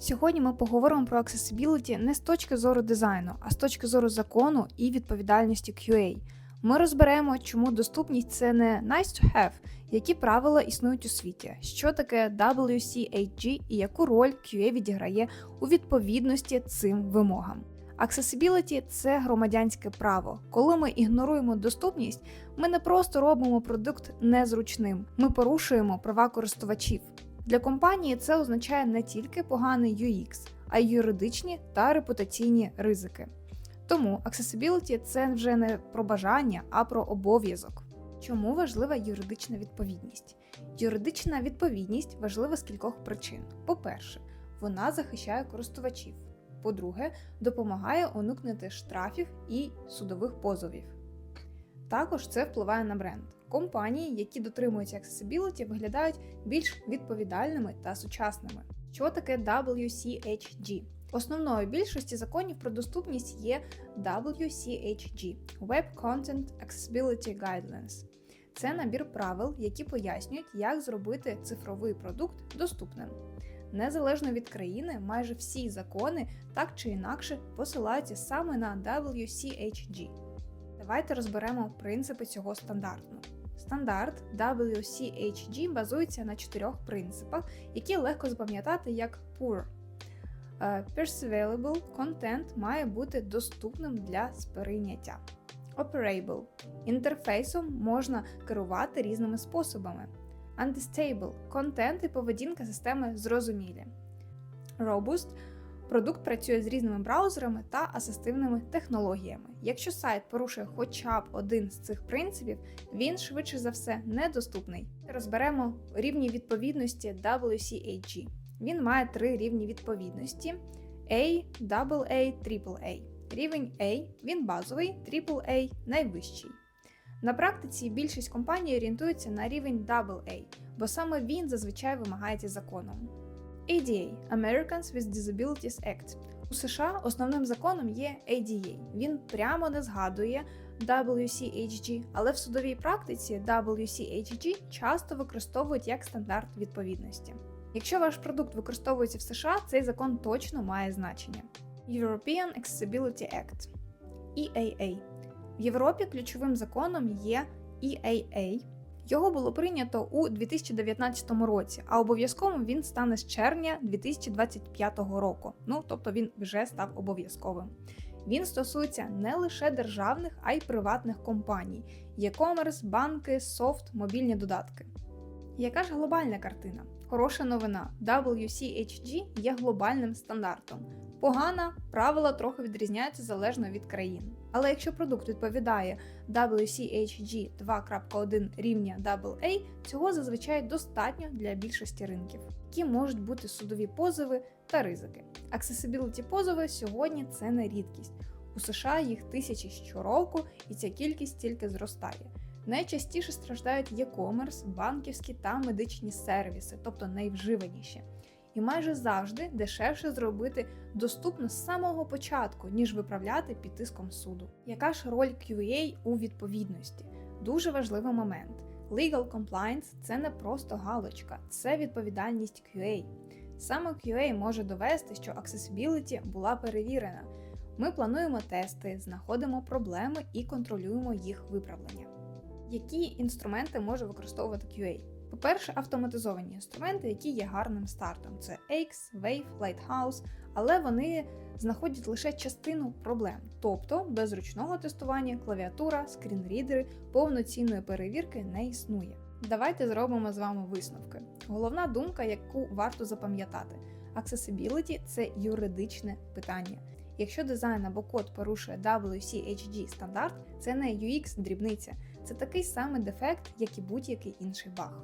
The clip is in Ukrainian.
Сьогодні ми поговоримо про accessibility не з точки зору дизайну, а з точки зору закону і відповідальності QA. Ми розберемо, чому доступність це не nice to have, які правила існують у світі, що таке WCAG і яку роль QA відіграє у відповідності цим вимогам. Accessibility – це громадянське право. Коли ми ігноруємо доступність, ми не просто робимо продукт незручним, ми порушуємо права користувачів. Для компанії це означає не тільки поганий UX, а й юридичні та репутаційні ризики. Тому accessibility – це вже не про бажання, а про обов'язок. Чому важлива юридична відповідність? Юридична відповідність важлива з кількох причин. По-перше, вона захищає користувачів. По-друге, допомагає уникнути штрафів і судових позовів. Також це впливає на бренд. Компанії, які дотримуються accessibility, виглядають більш відповідальними та сучасними. Що таке WCHG? Основною більшості законів про доступність є WCHG Web Content Accessibility Guidelines. Це набір правил, які пояснюють, як зробити цифровий продукт доступним. Незалежно від країни, майже всі закони так чи інакше посилаються саме на WCHG. Давайте розберемо принципи цього стандарту. Стандарт WCHG базується на чотирьох принципах, які легко запам'ятати як PUR. Е, Perceivable контент має бути доступним для сприйняття. Operable інтерфейсом можна керувати різними способами. Unstable контент і поведінка системи зрозумілі. Robust продукт працює з різними браузерами та асистивними технологіями. Якщо сайт порушує хоча б один з цих принципів, він швидше за все недоступний. Розберемо рівні відповідності WCAG. Він має три рівні відповідності: A, AA, AAA. Рівень A він базовий, AAA найвищий. На практиці більшість компаній орієнтується на рівень AA, бо саме він зазвичай вимагається законом. ADA Americans with Disabilities Act. У США основним законом є ADA. Він прямо не згадує WCHG, але в судовій практиці WCHG часто використовують як стандарт відповідності. Якщо ваш продукт використовується в США, цей закон точно має значення. European Accessibility Act EAA. В Європі ключовим законом є EAA. Його було прийнято у 2019 році, а обов'язковим він стане з червня 2025 року. Ну тобто він вже став обов'язковим. Він стосується не лише державних, а й приватних компаній: e-commerce, банки, софт, мобільні додатки. Яка ж глобальна картина? Хороша новина: WCHG є глобальним стандартом. Погана правила трохи відрізняються залежно від країн. Але якщо продукт відповідає WCHG 2.1 рівня AA, цього зазвичай достатньо для більшості ринків, які можуть бути судові позови та ризики. Accessibility позови сьогодні це не рідкість. У США їх тисячі щороку, і ця кількість тільки зростає. Найчастіше страждають e-commerce, банківські та медичні сервіси, тобто найвживаніші. І майже завжди дешевше зробити доступно з самого початку, ніж виправляти під тиском суду. Яка ж роль QA у відповідності? Дуже важливий момент. Legal compliance – це не просто галочка, це відповідальність QA. Саме QA може довести, що accessibility була перевірена. Ми плануємо тести, знаходимо проблеми і контролюємо їх виправлення. Які інструменти може використовувати QA? По-перше, автоматизовані інструменти, які є гарним стартом. Це X, Wave, Lighthouse, але вони знаходять лише частину проблем, тобто без ручного тестування, клавіатура, скрінрідери, повноцінної перевірки не існує. Давайте зробимо з вами висновки. Головна думка, яку варто запам'ятати: accessibility – це юридичне питання. Якщо дизайн або код порушує WCHG стандарт, це не UX дрібниця, це такий самий дефект, як і будь-який інший баг.